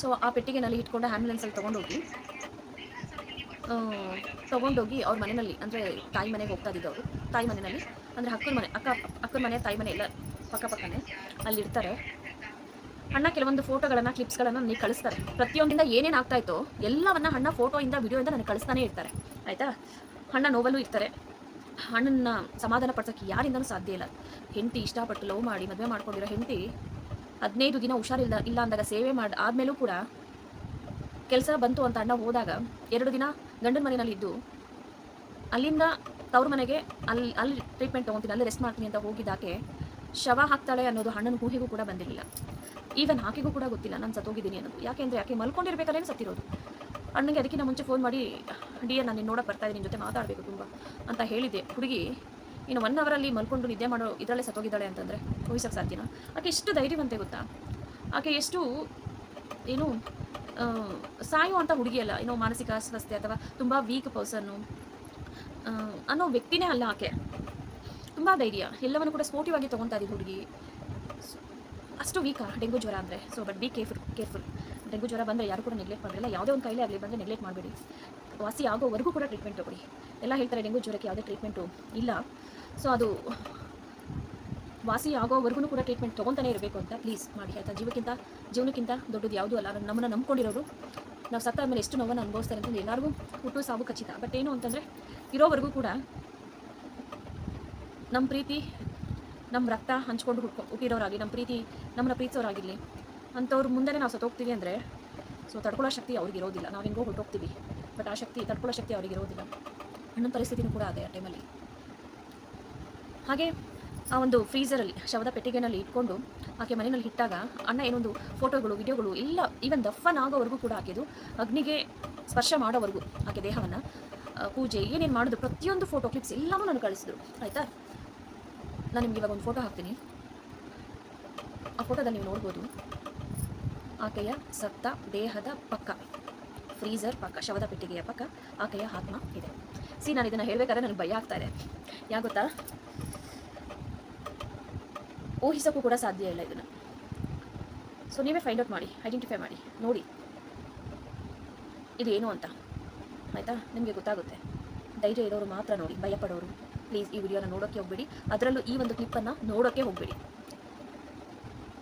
ಸೊ ಆ ಪೆಟ್ಟಿಗೆನಲ್ಲಿ ಇಟ್ಕೊಂಡು ಆ್ಯಂಬುಲೆನ್ಸಲ್ಲಿ ತೊಗೊಂಡೋಗಿ ತಗೊಂಡೋಗಿ ಅವ್ರ ಮನೆಯಲ್ಲಿ, ಅಂದರೆ ತಾಯಿ ಮನೆಗೆ ಹೋಗ್ತಾ ಇದ್ದವರು ತಾಯಿ ಮನೆಯಲ್ಲಿ, ಅಂದರೆ ಅಕ್ಕನ ಮನೆ, ಅಕ್ಕ, ಅಕ್ಕನ ಮನೆ, ತಾಯಿ ಮನೆ ಎಲ್ಲ ಪಕ್ಕ ಪಕ್ಕನೇ ಅಲ್ಲಿ ಇರ್ತಾರೆ ಅಣ್ಣ ಕೆಲವೊಂದು ಫೋಟೋಗಳನ್ನು ಕ್ಲಿಪ್ಸ್ಗಳನ್ನು ನನಗೆ ಕಳಿಸ್ತಾರೆ. ಪ್ರತಿಯೊಂದಿಂದ ಏನೇನು ಆಗ್ತಾ ಇತ್ತು ಎಲ್ಲವನ್ನ ಅಣ್ಣ ಫೋಟೋಯಿಂದ ಇಂದ ನನಗೆ ಕಳಿಸ್ತಾನೆ ಇರ್ತಾರೆ. ಆಯಿತಾ? ಅಣ್ಣ ನೋವಲ್ಲೂ ಇರ್ತಾರೆ. ಅಣ್ಣನ ಸಮಾಧಾನ ಪಡ್ಸೋಕ್ಕೆ ಯಾರಿಂದನೂ ಸಾಧ್ಯ ಇಲ್ಲ. ಹೆಂಡತಿ ಇಷ್ಟಪಟ್ಟು ಲವ್ ಮಾಡಿ, ಮದುವೆ ಮಾಡ್ಕೊಂಡಿರೋ ಹೆಂಡತಿ ಹದಿನೈದು ದಿನ ಹುಷಾರಿಲ್ಲ ಇಲ್ಲ ಅಂದಾಗ ಸೇವೆ ಮಾಡಿ, ಆದಮೇಲೂ ಕೂಡ ಕೆಲಸ ಬಂತು ಅಂತ ಅಣ್ಣ ಹೋದಾಗ ಎರಡು ದಿನ ಗಂಡನ ಮನೆಯಲ್ಲಿ ಇದ್ದು ಅಲ್ಲಿಂದ ತವ್ರ ಮನೆಗೆ ಅಲ್ಲಿ ಅಲ್ಲಿ ಟ್ರೀಟ್ಮೆಂಟ್ ತೊಗೊತೀನಿ, ಅಲ್ಲಿ ರೆಸ್ಟ್ ಮಾಡ್ತೀನಿ ಅಂತ ಹೋಗಿದ್ದಾಕೆ ಶವ ಹಾಕ್ತಾಳೆ ಅನ್ನೋದು ಅಣ್ಣನ ಊಹೆಗೂ ಕೂಡ ಬಂದಿರಲಿಲ್ಲ. ಈವನ್ ಆಕೆಗೂ ಕೂಡ ಗೊತ್ತಿಲ್ಲ ನಾನು ಸತ್ತೋಗಿದ್ದೀನಿ ಅನ್ನೋದು. ಯಾಕೆಂದರೆ ಯಾಕೆ ಮಲ್ಕೊಂಡಿರ್ಬೇಕಾದ್ರೆ ಸತ್ತಿರೋದು? ಅಣ್ಣಗೆ ಅದಕ್ಕಿಂತ ಮುಂಚೆ ಫೋನ್ ಮಾಡಿ ಡಿಯರ್ ನಾನು ನೋಡಕ್ಕೆ ಬರ್ತಾ ಇದ್ದೀನಿ ನಿನ್ನ ಜೊತೆ ಮಾತಾಡಬೇಕು ತುಂಬ, ಅಂತ ಹೇಳಿದ್ದೆ. ಹುಡುಗಿ, ಇನ್ನು ಒನ್ ಅವರಲ್ಲಿ ಮಲ್ಕೊಂಡು ನಿದ್ದೆ ಮಾಡೋ ಇದರಲ್ಲೇ ಸತ್ತೋಗಿದ್ದಾಳೆ ಅಂತಂದರೆ ಊಹಿಸೋಕ್ಕೆ ಸಾಧ್ಯನಾ? ಆಕೆ ಎಷ್ಟು ಧೈರ್ಯವಂತೆ ಗೊತ್ತಾ? ಆಕೆ ಎಷ್ಟು ಏನು ಸಾಯುವಂಥ ಹುಡುಗಿಯಲ್ಲ ಏನೋ ಮಾನಸಿಕ ಅಸ್ವಸ್ಥೆ ಅಥವಾ ತುಂಬ ವೀಕ್ ಪರ್ಸನ್ನು ಅನ್ನೋ ವ್ಯಕ್ತಿನೇ ಅಲ್ಲ ಆಕೆ. ತುಂಬ ಧೈರ್ಯ. ಎಲ್ಲವನ್ನು ಕೂಡ ಸ್ಪೋರ್ಟಿವ್ ಆಗಿ ತೊಗೊತಾ ಇದ್ದೀವಿ ಹುಡುಗಿ. ಅಷ್ಟು ವೀಕಾ ಡೆಂಗು ಜ್ವರ ಅಂದರೆ. So but be careful careful dengue ಜ್ವರ ಬಂದರೆ ಯಾರು ಕೂಡ ನೆಗ್ಲೆಕ್ಟ್ ಮಾಡಲಿಲ್ಲ ಯಾವುದೇ ಒಂದು ಕೈಲೇ ಆಗಲಿ ಬಂದರೆ ನೆಗ್ಲೆಕ್ಟ್ ಮಾಡಬೇಡಿ. ವಾಸಿ ಆಗೋವರೆಗೂ ಕೂಡ ಟ್ರೀಟ್ಮೆಂಟ್ ತಗೊಳ್ಳಿ. ಎಲ್ಲ ಹೇಳ್ತಾರೆ ಡೆಂಗು ಜ್ವರಕ್ಕೆ ಯಾವುದೇ ಟ್ರೀಟ್ಮೆಂಟು ಇಲ್ಲ. ಸೊ ಅದು ವಾಸಿ ಆಗೋವರೆಗೂ ಕೂಡ ಟ್ರೀಟ್ಮೆಂಟ್ ತೊಗೊತಾನೆ ಇರಬೇಕು ಅಂತ ಪ್ಲೀಸ್ ಮಾಡಿ ಆಯಿತಾ ಜೀವಕ್ಕಿಂತ, ಜೀವನಕ್ಕಿಂತ ದೊಡ್ಡದು ಯಾವುದೂ ಅಲ್ಲ. ನಮ್ಮನ್ನು ನಂಬ್ಕೊಂಡಿರೋರು. ನಾವು ಸತ್ತ ಮೇಲೆ ಎಷ್ಟು ನೋವನ್ನು ಅನುಭವಿಸ್ತಾರೆ ಅಂತಂದರೆ ಎಲ್ಲರಿಗೂ ಹುಟ್ಟು ಸಾವು ಖಚಿತ. ಬಟ್ ಏನು ಅಂತಂದರೆ, ಇರೋವರೆಗೂ ಕೂಡ ನಮ್ಮ ಪ್ರೀತಿ ನಮ್ಮ ರಕ್ತ ಹಂಚ್ಕೊಂಡು ಹುಟ್ಕೊ ಹುಟ್ಟಿರೋರಾಗಲಿ ನಮ್ಮ ಪ್ರೀತಿ ನಮ್ಮನ್ನ ಪ್ರೀತಿಸೋರಾಗಿರಲಿ. ಅಂಥವ್ರ ಮುಂದೆ ನಾವು ಸತ್ತೋಗ್ತೀವಿ ಅಂದರೆ, ಸೊ ತಡ್ಕೊಳ್ಳೋ ಶಕ್ತಿ ಅವ್ರಿಗೆ ಇರೋದಿಲ್ಲ. ನಾವು ಹೆಂಗೋ ಹೊರಟೋಗ್ತೀವಿ. ಬಟ್ ಆ ಶಕ್ತಿ, ತಡ್ಕೊಳ್ಳೋ ಶಕ್ತಿ ಅವ್ರಿಗೆ ಇರೋದಿಲ್ಲ. ಅನ್ನೋ ಪರಿಸ್ಥಿತಿನೂ ಕೂಡ ಅದೇ ಆ ಟೈಮಲ್ಲಿ. ಹಾಗೆ ಆ ಒಂದು ಫ್ರೀಸರಲ್ಲಿ ಶವದ ಪೆಟ್ಟಿಗೆನಲ್ಲಿ ಇಟ್ಕೊಂಡು ಆಕೆ ಮನೆಯಲ್ಲಿ ಇಟ್ಟಾಗ ಅಣ್ಣ ಏನೊಂದು ಫೋಟೋಗಳು, ವಿಡಿಯೋಗಳು ಎಲ್ಲ ಈವನ್ ದಫನ್ ಆಗೋವರೆಗೂ ಕೂಡ ಹಾಕಿದ್ದು ಅಗ್ನಿಗೆ ಸ್ಪರ್ಶ ಮಾಡೋವರೆಗೂ ಆಕೆ ದೇಹವನ್ನು ಪೂಜೆ ಏನೇನು ಮಾಡೋದು, ಪ್ರತಿಯೊಂದು ಫೋಟೋ ಕ್ಲಿಪ್ಸ್ ಎಲ್ಲವೂ ನಾನು ಕಳಿಸಿದ್ರು. ಆಯಿತಾ? ನಾನು ನಿಮ್ಗೆ ಇವಾಗ ಒಂದು ಫೋಟೋ ಹಾಕ್ತೀನಿ. ಆ ಫೋಟೋದಲ್ಲಿ ನೀವು ನೋಡ್ಬೋದು, ಆಕೆಯ ಸತ್ತ ದೇಹದ ಪಕ್ಕ ಫ್ರೀಸರ್ ಪಕ್ಕ, ಶವದ ಪೆಟ್ಟಿಗೆಯ ಪಕ್ಕ ಆಕೆಯ ಆತ್ಮ ಇದೆ. ಸಿ ನಾನು ಇದನ್ನು ಹೇಳಬೇಕಾದ್ರೆ ನನಗೆ ಭಯ ಆಗ್ತಾ ಇದೆ. ಯಾಕೆ ಗೊತ್ತಾ? ಊಹಿಸೋಕ್ಕೂ ಕೂಡ ಸಾಧ್ಯ ಇಲ್ಲ ಇದನ್ನು. ಸೊ ನೀವೇ ಫೈಂಡ್ ಔಟ್ ಮಾಡಿ ಐಡೆಂಟಿಫೈ ಮಾಡಿ, ನೋಡಿ. ಇದು ಏನು ಅಂತ. ಆಯಿತಾ? ನಿಮಗೆ ಗೊತ್ತಾಗುತ್ತೆ. ಧೈರ್ಯ ಇರೋರು ಮಾತ್ರ ನೋಡಿ, ಭಯಪಡೋರು. ಪ್ಲೀಸ್ ಈ ವಿಡಿಯೋನ ನೋಡೋಕ್ಕೆ ಹೋಗ್ಬೇಡಿ. ಅದರಲ್ಲೂ ಈ ಒಂದು ಕ್ಲಿಪ್ಪನ್ನು ನೋಡೋಕ್ಕೆ ಹೋಗಬೇಡಿ.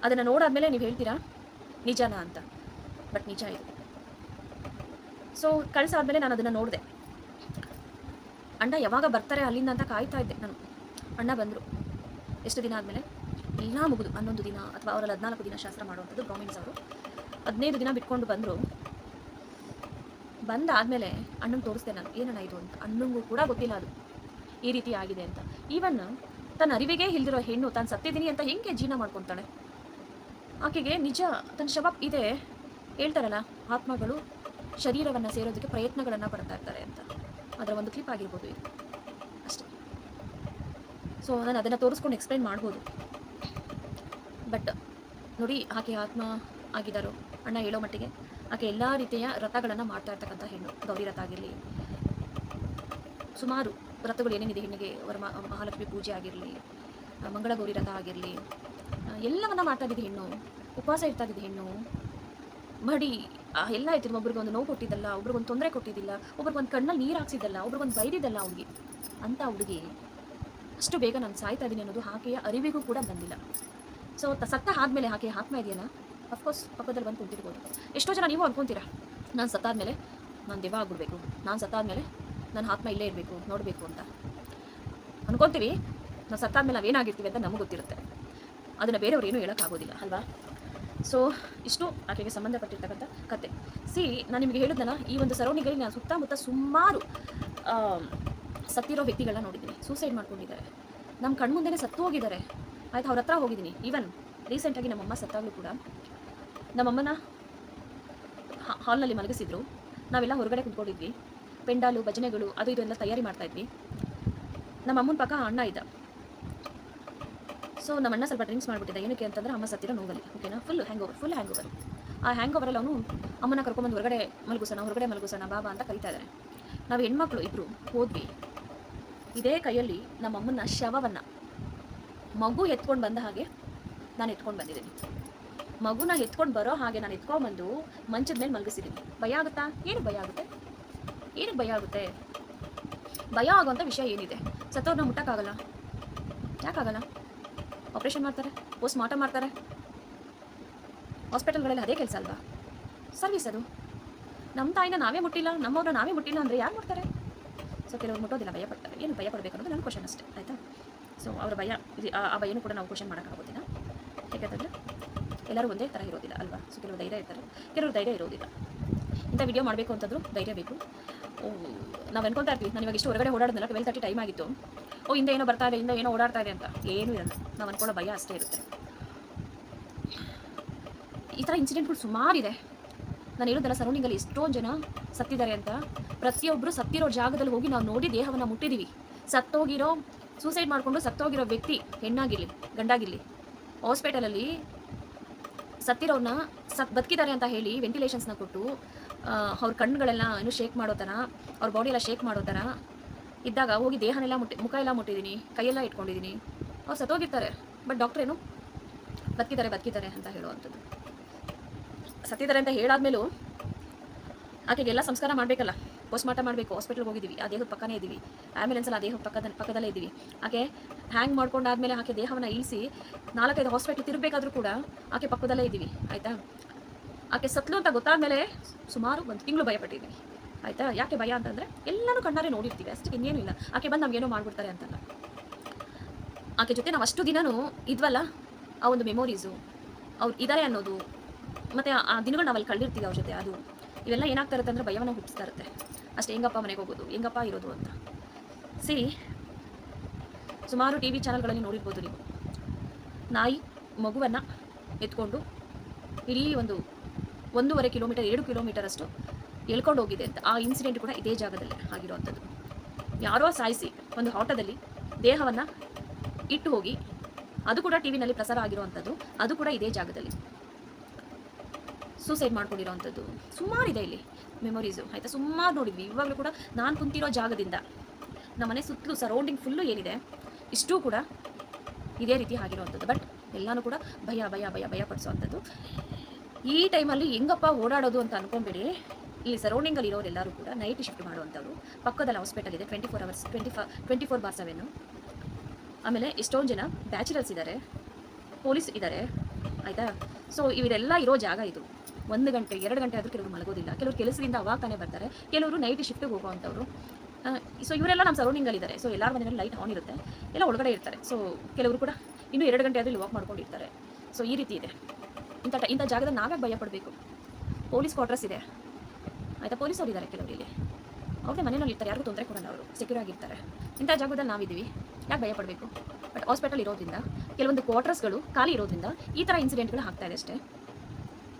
ಅದನ್ನು ನೋಡಾದ್ಮೇಲೆ ನೀವು ಹೇಳ್ತೀರಾ, ನಿಜಾನ ಅಂತ. ಬಟ್ ನಿಜ ಇದು ಸೊ ಕಳಿಸಾದ್ಮೇಲೆ ನಾನು ಅದನ್ನು ನೋಡಿದೆ. ಅಣ್ಣ ಯಾವಾಗ ಬರ್ತಾರೆ ಅಲ್ಲಿಂದ ಅಂತ ಕಾಯ್ತಾ ಇದ್ದೆ ನಾನು. ಅಣ್ಣ ಬಂದರು. ಎಷ್ಟು ದಿನ ಆದಮೇಲೆ? ಎಲ್ಲ ಮುಗಿದು. ಹನ್ನೊಂದು ದಿನ ಅಥವಾ ಅವರಲ್ಲಿ ಹದಿನಾಲ್ಕು ದಿನ ಶಾಸ್ತ್ರ ಮಾಡುವಂಥದ್ದು ಬ್ರಾಹ್ಮಿನ್ಸ್ ಅವರು. ಹದಿನೈದು ದಿನ ಬಿಟ್ಕೊಂಡು ಬಂದರು. ಬಂದಾದಮೇಲೆ ಅಣ್ಣಂಗೆ ತೋರಿಸ್ದೆ ನಾನು, ಏನಣ್ಣ ಇದು ಅಂತ. ಅಣ್ಣಂಗೂ ಕೂಡ ಗೊತ್ತಿಲ್ಲ ಅದು. ಈ ರೀತಿ ಆಗಿದೆ ಅಂತ. ಈವನ್ ತನ್ನ ಅರಿವಿಗೆ ಇಲ್ದಿರೋ ಹೆಣ್ಣು ತಾನು ಸತ್ತಿದ್ದೀನಿ ಅಂತ ಹೆಂಗೆ ಜೀವನ ಮಾಡ್ಕೊತಾಳೆ? ಆಕೆಗೆ ನಿಜ ತನ್ನ ಶವ ಇದೆ. ಹೇಳ್ತಾರಲ್ಲ, ಆತ್ಮಗಳು ಶರೀರವನ್ನು ಸೇರೋದಕ್ಕೆ ಪ್ರಯತ್ನಗಳನ್ನು ಪಡ್ತಾ ಇರ್ತಾರೆ ಅಂತ. ಅದರ ಒಂದು ಕ್ಲಿಪ್ ಆಗಿರ್ಬೋದು ಇದು. ಅಷ್ಟೇ. ಸೊ ನಾನು ಅದನ್ನು ತೋರಿಸ್ಕೊಂಡು ಎಕ್ಸ್ಪ್ಲೈನ್ ಮಾಡ್ಬೋದು. ಬಟ್ ನೋಡಿ, ಆಕೆ ಆತ್ಮ ಆಗಿದ್ದಾರೋ, ಅಣ್ಣ ಹೇಳೋ ಮಟ್ಟಿಗೆ ಆಕೆ ಎಲ್ಲ ರೀತಿಯ ರಥಗಳನ್ನು ಮಾಡ್ತಾ ಇರ್ತಕ್ಕಂಥ ಹೆಣ್ಣು ಗೌರಿ ರಥ ಆಗಿರಲಿ. ಸುಮಾರು ವ್ರತಗಳು ಏನೇನಿದೆ ಹೆಣ್ಣಿಗೆ, ಅವರ ಮಹಾಲಕ್ಷ್ಮಿ ಪೂಜೆ ಆಗಿರಲಿ ಮಂಗಳಗೌರಿ ರಥ ಆಗಿರಲಿ ಎಲ್ಲವನ್ನ ಮಾಡ್ತಾ ಇದ್ದಿದ್ದು ಹೆಣ್ಣು. ಉಪವಾಸ ಇರ್ತಾ ಇದ್ದಿದ್ದು ಹೆಣ್ಣು. ಮಡಿ ಎಲ್ಲ ಆಯ್ತು ಒಬ್ರಿಗೆ ಒಂದು ನೋವು ಕೊಟ್ಟಿದ್ದಲ್ಲ ಒಬ್ರಿಗೊಂದು ತೊಂದರೆ ಕೊಟ್ಟಿದ್ದಿಲ್ಲ ಒಬ್ರಿಗೊಂದು ಕಣ್ಣಲ್ಲಿ ನೀರು ಹಾಕ್ಸಿದ್ದಲ್ಲ ಒಬ್ರಿಗೊಂದು ಬೈದಿದ್ದಲ್ಲ ಅವ್ನಿಗೆ ಅಂತ ಹುಡುಗಿ ಅಷ್ಟು ಬೇಗ ನಾನು ಸಾಯ್ತಾ ಇದ್ದೀನಿ ಅನ್ನೋದು ಆಕೆಯ ಅರಿವಿಗೂ ಕೂಡ ಬಂದಿಲ್ಲ. ಸೊ ಸತ್ತ ಆದಮೇಲೆ ಆಕೆ ಆತ್ಮ ಇದೆಯಲ್ಲ? ಅಫ್ಕೋರ್ಸ್ ಪಕ್ಕದಲ್ಲಿ ಬಂದು ಕುಂತಿರ್ಬೋದು. ಎಷ್ಟೋ ಜನ ನೀವು ಅನ್ಕೊಂತೀರಾ? ನಾನು ಸತ್ತಾದ್ಮೇಲೆ ನಾನು ದೇವ ಆಗ್ಬಿಡ್ಬೇಕು. ನಾನು ಸತ್ತಾದ್ಮೇಲೆ ನನ್ನ ಆತ್ಮ ಇಲ್ಲೇ ಇರಬೇಕು, ನೋಡಬೇಕು ಅಂತ. ಅನ್ಕೊಂತೀವಿ, ನಾವು ಸತ್ತಾದ್ಮೇಲೆ ನಾವೇನಾಗಿರ್ತೀವಿ ಅಂತ ನಮಗೆ ಗೊತ್ತಿರುತ್ತೆ. ಅದನ್ನು ಬೇರೆಯವ್ರು ಏನೂ ಹೇಳೋಕ್ಕಾಗೋದಿಲ್ಲ, ಅಲ್ವಾ? ಸೊ ಇಷ್ಟು ಆಕೆಗೆ ಸಂಬಂಧಪಟ್ಟಿರ್ತಕ್ಕಂಥ ಕತೆ. ಸಿ ನಾನು ನಿಮಗೆ ಹೇಳಿದ್ದಲ್ಲ ಈ ಒಂದು ಸರೌಂಡಿಂಗಲ್ಲಿ ನಾನು ಸುತ್ತಮುತ್ತ ಸುಮಾರು ಸತ್ತಿರೋ ವ್ಯಕ್ತಿಗಳನ್ನ ನೋಡಿದ್ದೀನಿ. ಸೂಸೈಡ್ ಮಾಡ್ಕೊಂಡಿದ್ದಾರೆ. ನಮ್ಮ ಕಣ್ಮುಂದೆನೇ ಸತ್ತು ಹೋಗಿದ್ದಾರೆ. ಆಯ್ತು, ಅವ್ರ ಹತ್ರ ಹೋಗಿದ್ದೀನಿ. ಈವನ್ ರೀಸೆಂಟಾಗಿ ನಮ್ಮಮ್ಮ ಸತ್ತಾಗಲೂ ಕೂಡ, ನಮ್ಮಮ್ಮನ ಹಾಲ್ನಲ್ಲಿ ಮಲಗಿಸಿದ್ರು. ನಾವೆಲ್ಲ ಹೊರಗಡೆ ಕುತ್ಕೊಂಡಿದ್ವಿ. ಪೆಂಡಾಲು ಭಜನೆಗಳು, ಅದು ಇದೆಲ್ಲ ತಯಾರಿ ಮಾಡ್ತಾ ಇದ್ವಿ. ನಮ್ಮ ಅಮ್ಮನ ಪಕ್ಕ ಅಣ್ಣ ಇದ್ದ. ಸೊ ನಮ್ಮ ಅಣ್ಣ ಸ್ವಲ್ಪ ಡ್ರಿಂಕ್ಸ್ ಮಾಡಿಬಿಟ್ಟಿದ್ದ. ಏನಕ್ಕೆ ಅಂತಂದ್ರೆ ಅಮ್ಮ ಸತ್ತಿರೋ ನೋವಲ್ಲಿ ಓಕೆನಾ full hangover full hangover ಆ ಹ್ಯಾಂಗ್ ಓವರಲ್ಲಿ ಅವನು ಅಮ್ಮನ ಕರ್ಕೊಂಬಂದು ಹೊರಗಡೆ ಮಲಗಿಸೋಣ ಹೊರಗಡೆ ಮಲಗಿಸೋಣ ಬಾಬಾ ಅಂತ ಕರಿತಾ ಇದ್ದಾರೆ ನಾವು ಹೆಣ್ಮಕ್ಳು ಇಬ್ಬರು ಹೋದ್ವಿ. ಇದೇ ಕೈಯಲ್ಲಿ ನಮ್ಮ ಅಮ್ಮನ ಶವವನ್ನು ಮಗು ಎತ್ಕೊಂಡು ಬಂದ ಹಾಗೆ ನಾನು ಎತ್ಕೊಂಡು ಬಂದಿದ್ದೀನಿ. ಮಗುನ ಎತ್ಕೊಂಡು ಬರೋ ಹಾಗೆ ನಾನು ಎತ್ಕೊಂಡ್ಬಂದು ಮಂಚದ ಮೇಲೆ ಮಲಗಿಸಿದ್ದೀನಿ. ಭಯ ಆಗುತ್ತಾ? ಏನು ಭಯ ಆಗುತ್ತೆ? ಏನಕ್ಕೆ ಭಯ ಆಗುತ್ತೆ? ಭಯ ಆಗುವಂಥ ವಿಷಯ ಏನಿದೆ? ಸತ್ತವ್ರನ್ನ ಮುಟ್ಟಕ್ಕಾಗಲ್ಲ. ಯಾಕಾಗಲ್ಲ? ಆಪ್ರೇಷನ್ ಮಾಡ್ತಾರೆ ಪೋಸ್ಟ್ ಮಾರ್ಟಮ್ ಮಾಡ್ತಾರೆ. ಹಾಸ್ಪಿಟಲ್ಗಳಲ್ಲಿ ಅದೇ ಕೆಲಸ ಅಲ್ವಾ? ಸರ್ವಿಸ್ ಅದು. ನಮ್ಮ ತಾಯಿನ ನಾವೇ ಮುಟ್ಟಿಲ್ಲ, ನಮ್ಮವ್ರನ್ನ ನಾವೇ ಮುಟ್ಟಿಲ್ಲ ಅಂದರೆ ಯಾರು ಮಾಡ್ತಾರೆ ಸೊ ಕೆಲವರು ಮುಟ್ಟೋದಿಲ್ಲ ಭಯ ಪಡ್ತಾರೆ ಏನು ಭಯ ಪಡಬೇಕು ಅನ್ನೋದು ನನ್ನ ಕ್ವಶನ್ ಅಷ್ಟೇ, ಆಯಿತಾ? ಸೊ ಅವರ ಭಯ ಆ- ಭಯನೂ ಕೂಡ ನಾವು ಕ್ವಶನ್ ಮಾಡೋಕ್ಕಾಗೋದಿಲ್ಲ ಯಾಕಂತಂದರೆ ಎಲ್ಲರೂ ಒಂದೇ ಥರ ಇರೋದಿಲ್ಲ ಅಲ್ವಾ? ಸೊ ಕೆಲವರು ಧೈರ್ಯ ಇರ್ತಾರೆ, ಕೆಲವರು ಧೈರ್ಯ ಇರೋದಿಲ್ಲ. ಇಂಥ ವಿಡಿಯೋ ಮಾಡಬೇಕು ಅಂತಂದ್ರೂ ಧೈರ್ಯ ಬೇಕು. ನಾವು ಅನ್ಕೊಂತಾ ಇರ್ತೀವಿ ನಾನು ಇವಾಗ ಇಷ್ಟು ಹೊರಗಡೆ ಓಡಾಡಿದ್ನಲ್ಲ ಟ್ವೆಲ್ ತರ್ಟಿ ಟೈಮ್ ಆಗಿತ್ತು. ಓ, ಹಿಂದೆ ಏನೋ ಬರ್ತಾ ಇದೆ, ಹಿಂದೆ ಏನೋ ಓಡಾಡ್ತಾ ಇದೆ ಅಂತ. ಏನು ಇರಲ್ಲ ನಾವು ಅನ್ಕೊಳ್ಳೋ ಭಯ ಅಷ್ಟೇ ಇರುತ್ತೆ. ಈ ಥರ ಇನ್ಸಿಡೆಂಟ್ಗಳು ಸುಮಾರಿದೆ. ನಾನು ಹೇಳೋದಲ್ಲ ಸರೌಂಡಿಂಗಲ್ಲಿ ಎಷ್ಟೋ ಜನ ಸತ್ತಿದ್ದಾರೆ ಅಂತ. ಪ್ರತಿಯೊಬ್ಬರು ಸತ್ತಿರೋ ಜಾಗದಲ್ಲಿ ಹೋಗಿ ನಾವು ನೋಡಿ ದೇಹವನ್ನು ಮುಟ್ಟಿದ್ದೀವಿ ಸತ್ತೋಗಿರೋ ಸೂಸೈಡ್ ಮಾಡಿಕೊಂಡು ಸತ್ತೋಗಿರೋ ವ್ಯಕ್ತಿ ಹೆಣ್ಣಾಗಿರಲಿ, ಗಂಡಾಗಿರಲಿ ಹಾಸ್ಪಿಟಲಲ್ಲಿ ಸತ್ತಿರೋನ್ನ ಸತ್ ಬದುಕಿದ್ದಾರೆ ಅಂತ ಹೇಳಿ ವೆಂಟಿಲೇಷನ್ಸ್ನ ಕೊಟ್ಟು ಅವ್ರ ಕಣ್ಣುಗಳೆಲ್ಲ ಏನು ಶೇಕ್ ಮಾಡೋ ಥರ ಅವ್ರ ಬಾಡಿ ಎಲ್ಲ ಶೇಕ್ ಮಾಡೋ ಥರ ಇದ್ದಾಗ ಹೋಗಿ ದೇಹನೆಲ್ಲ ಮುಟ್ಟಿ, ಮುಖ ಎಲ್ಲ ಮುಟ್ಟಿದ್ದೀನಿ ಕೈಯೆಲ್ಲ ಇಟ್ಕೊಂಡಿದ್ದೀನಿ ಅವ್ರು ಸತ್ತೋಗಿರ್ತಾರೆ ಬಟ್ ಡಾಕ್ಟ್ರ್ ಏನು? ಬದುಕಿದ್ದಾರೆ ಬದುಕಿದ್ದಾರೆ ಅಂತ ಹೇಳುವಂಥದ್ದು. ಸತ್ತಿದ್ದಾರೆ ಅಂತ ಹೇಳಾದ್ಮೇಲೂ ಆಕೆಗೆಲ್ಲ ಸಂಸ್ಕಾರ ಮಾಡಬೇಕಲ್ಲ ಪೋಸ್ಟ್ಮಾರ್ಟಮ್ ಮಾಡಬೇಕು ಹಾಸ್ಪಿಟಲ್ಗೆ ಹೋಗಿದ್ದೀವಿ, ಆ ದೇಹದ ಪಕ್ಕನೇ ಇದ್ದೀವಿ. ಆ್ಯಂಬುಲೆನ್ಸಲ್ಲಿ ಆ ದೇಹದ ಪಕ್ಕದ, ಪಕ್ಕದಲ್ಲೇ ಇದ್ದೀವಿ. ಆಕೆ ಹ್ಯಾಂಗ್ ಮಾಡ್ಕೊಂಡಾದ್ಮೇಲೆ ಆಕೆ ದೇಹವನ್ನು ಇಳಿಸಿ ನಾಲ್ಕೈದು ಹಾಸ್ಪಿಟ್ಲ್ ತಿರುಗಬೇಕಾದ್ರೂ ಕೂಡ ಆಕೆ ಪಕ್ಕದಲ್ಲೇ ಇದ್ದೀವಿ, ಆಯಿತಾ? ಆಕೆ ಸತ್ಲು ಅಂತ ಗೊತ್ತಾದ್ಮೇಲೆ ಸುಮಾರು ಒಂದು ತಿಂಗಳು ಭಯಪಟ್ಟಿದ್ದೀವಿ ಆಯಿತಾ? ಯಾಕೆ ಭಯ ಅಂತಂದರೆ ಎಲ್ಲನೂ ಕಣ್ಣಾರೆ ನೋಡಿರ್ತೀವಿ ಅಷ್ಟು ಇನ್ನೇನು ಇಲ್ಲ. ಆಕೆ ಬಂದು ನಮಗೇನೋ ಮಾಡ್ಬಿಡ್ತಾರೆ ಅಂತಲ್ಲ. ಆಕೆ ಜೊತೆ ನಾವು ಅಷ್ಟು ದಿನನೂ ಇದ್ವಲ್ಲ, ಆ ಒಂದು ಮೆಮೊರೀಸು ಅವ್ರು ಇದ್ದಾರೆ ಅನ್ನೋದು, ಮತ್ತು ಆ ದಿನಗಳು ನಾವಲ್ಲಿ ಕಳೆದಿರ್ತೀವಿ ಅವ್ರ ಜೊತೆ ಅದು, ಇವೆಲ್ಲ ಏನಾಗ್ತಾ ಇರುತ್ತೆ ಅಂದರೆ ಭಯವನ್ನು ಹುಟ್ಟಿಸ್ತಾ ಇರುತ್ತೆ. ಅಷ್ಟೇ, ಹೆಂಗಪ್ಪ ಮನೆಗೆ ಹೋಗೋದು, ಹೆಂಗಪ್ಪ ಇರೋದು ಅಂತ. ಸಿ, ಸುಮಾರು ಟಿ ವಿ ಚಾನಲ್ಗಳಲ್ಲಿ ನೋಡಿರ್ಬೋದು ನೀವು. ನಾಯಿ ಮಗುವನ್ನು ಎತ್ಕೊಂಡು, ಇಡೀ ಒಂದು ಒಂದೂವರೆ ಕಿಲೋಮೀಟರ್, ಎರಡು ಕಿಲೋಮೀಟರ್ ಅಷ್ಟು ಎಳ್ಕೊಂಡು ಹೋಗಿದೆ ಅಂತ. ಆ ಇನ್ಸಿಡೆಂಟ್ ಕೂಡ ಇದೇ ಜಾಗದಲ್ಲಿ ಆಗಿರುವಂಥದ್ದು. ಯಾರೋ ಸಾಯಿಸಿ ಒಂದು ಆಟೋದಲ್ಲಿ ದೇಹವನ್ನು ಇಟ್ಟು ಹೋಗಿ, ಅದು ಕೂಡ ಟಿ ವಿನಲ್ಲಿ ಪ್ರಸಾರ ಆಗಿರುವಂಥದ್ದು, ಅದು ಕೂಡ ಇದೇ ಜಾಗದಲ್ಲಿ ಸೂಸೈಡ್ ಮಾಡ್ಕೊಂಡಿರೋವಂಥದ್ದು. ಸುಮಾರಿದೆ ಇಲ್ಲಿ ಮೆಮೊರೀಸು ಆಯಿತಾ? ಸುಮಾರು ನೋಡಿದ್ವಿ. ಇವಾಗಲೂ ಕೂಡ ನಾನು ಕುಂತಿರೋ ಜಾಗದಿಂದ ನಮ್ಮನೆ ಸುತ್ತಲೂ ಸರೌಂಡಿಂಗ್ ಫುಲ್ಲು ಏನಿದೆ, ಇಷ್ಟೂ ಕೂಡ ಇದೇ ರೀತಿ ಆಗಿರುವಂಥದ್ದು. ಬಟ್ ಎಲ್ಲನೂ ಕೂಡ ಭಯ ಭಯ ಭಯ ಭಯ ಪಡಿಸುವಂಥದ್ದು. ಈ ಟೈಮಲ್ಲಿ ಹೆಂಗಪ್ಪ ಓಡಾಡೋದು ಅಂತ ಅನ್ಕೊಂಬೇಡಿ. ಇಲ್ಲಿ ಸರೌಂಡಿಂಗಲ್ಲಿ ಇರೋರೆಲ್ಲರೂ ಕೂಡ ನೈಟ್ ಶಿಫ್ಟ್ ಮಾಡುವಂಥವ್ರು. ಪಕ್ಕದಲ್ಲಿ ಹಾಸ್ಪಿಟಲ್ ಇದೆ ಟ್ವೆಂಟಿ ಫೋರ್ ಅವರ್ಸ್ ಟ್ವೆಂಟಿ ಫ ಟ್ವೆಂಟಿ ಫೋರ್ ಬಾರ್ ಸೆವೆನ್ನು ಆಮೇಲೆ ಎಷ್ಟೊಂದು ಜನ ಬ್ಯಾಚುಲರ್ಸ್ ಇದ್ದಾರೆ ಪೊಲೀಸ್ ಇದ್ದಾರೆ ಆಯಿತಾ? ಸೊ ಇವರೆಲ್ಲ ಇರೋ ಜಾಗ ಇದು. ಒಂದು ಗಂಟೆ, ಎರಡು ಗಂಟೆ ಆದರೂ ಕೆಲವರು ಮಲಗೋದಿಲ್ಲ. ಕೆಲವರು ಕೆಲಸದಿಂದ ಅವಾಗ ತಾನೇ ಬರ್ತಾರೆ. ಕೆಲವರು ನೈಟ್ ಶಿಫ್ಟಿಗೆ ಹೋಗುವಂಥವ್ರು. ಸೊ ಇವರೆಲ್ಲ ನಮ್ಮ ಸರೌಂಡಿಂಗಲ್ಲಿದ್ದಾರೆ ಸೊ ಎಲ್ಲರ ಮನೆಯಲ್ಲಿ ಲೈಟ್ ಆನ್ ಇರುತ್ತೆ. ಎಲ್ಲ ಒಳಗಡೆ ಇರ್ತಾರೆ. ಸೊ ಕೆಲವರು ಕೂಡ ಇನ್ನೂ ಎರಡು ಗಂಟೆ ಆದರೂ ವಾಕ್ ಮಾಡ್ಕೊಂಡಿರ್ತಾರೆ. ಸೊ ಈ ರೀತಿ ಇದೆ. ಇಂಥ ಇಂಥ ಜಾಗದಲ್ಲಿ ನಾವೇ ಭಯ ಪಡಬೇಕು ಪೊಲೀಸ್ ಕ್ವಾರ್ಟರ್ಸ್ ಇದೆ. ಆಯಿತಾ ಪೊಲೀಸರು ಇದ್ದಾರೆ ಕೆಲವರು ಇಲ್ಲಿ ಅವ್ರಿಗೆ ಮನೆಯಲ್ಲಿ ಇರ್ತಾರೆ, ಯಾರಿಗೂ ತೊಂದರೆ ಕೊಡಲ್ಲ ಅವರು. ಸೆಕ್ಯೂರ್ ಆಗಿರ್ತಾರೆ. ಇಂಥ ಜಾಗದಲ್ಲಿ ನಾವಿದ್ದೀವಿ. ಯಾಕೆ ಭಯ ಪಡಬೇಕು ಬಟ್ ಹಾಸ್ಪಿಟಲ್ ಇರೋದ್ರಿಂದ, ಕೆಲವೊಂದು ಕ್ವಾರ್ಟರ್ಸ್ಗಳು ಖಾಲಿ ಇರೋದ್ರಿಂದ ಈ ಥರ ಇನ್ಸಿಡೆಂಟ್ಗಳು ಆಗ್ತಾ ಇದೆ ಅಷ್ಟೇ.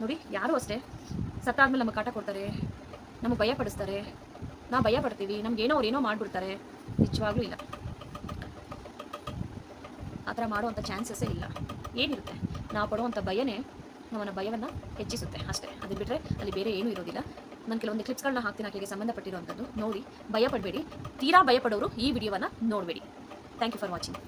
ನೋಡಿ, ಯಾರೂ ಅಷ್ಟೇ. ಸತ್ತಾದ್ಮೇಲೆ ನಮಗೆ ಕಾಟ ಕೊಡ್ತಾರೆ, ನಮಗೆ ಭಯ ಪಡಿಸ್ತಾರೆ ನಾವು ಭಯ ಪಡ್ತೀವಿ ನಮ್ಗೇನೋ ಅವ್ರು ಏನೋ ಮಾಡಿಬಿಡ್ತಾರೆ. ನಿಜವಾಗ್ಲೂ ಇಲ್ಲ. ಆ ಥರ ಮಾಡುವಂಥ ಚಾನ್ಸಸ್ಸೇ ಇಲ್ಲ. ಏನಿರುತ್ತೆ? ನಾವು ಪಡುವಂಥ ಭಯನೇ ನಮ್ಮನ್ನ ಭಯವನ್ನು ಹೆಚ್ಚಿಸುತ್ತೆ. ಅಷ್ಟೇ. ಅದು ಬಿಟ್ಟರೆ ಅಲ್ಲಿ ಬೇರೆ ಏನೂ ಇರೋದಿಲ್ಲ. ನಾನು ಕೆಲವೊಂದು ಕ್ಲಿಪ್ಸ್ಗಳನ್ನ ಹಾಕ್ತೀನಿ. ಆಕೆಗೆ ಸಂಬಂಧಪಟ್ಟಿರುವಂಥದ್ದು ನೋಡಿ. ಭಯಪಡಬೇಡಿ. ತೀರಾ ಭಯಪಡೋರು ಈ ವಿಡಿಯೋವನ್ನು ನೋಡಬೇಡಿ. Thank you for watching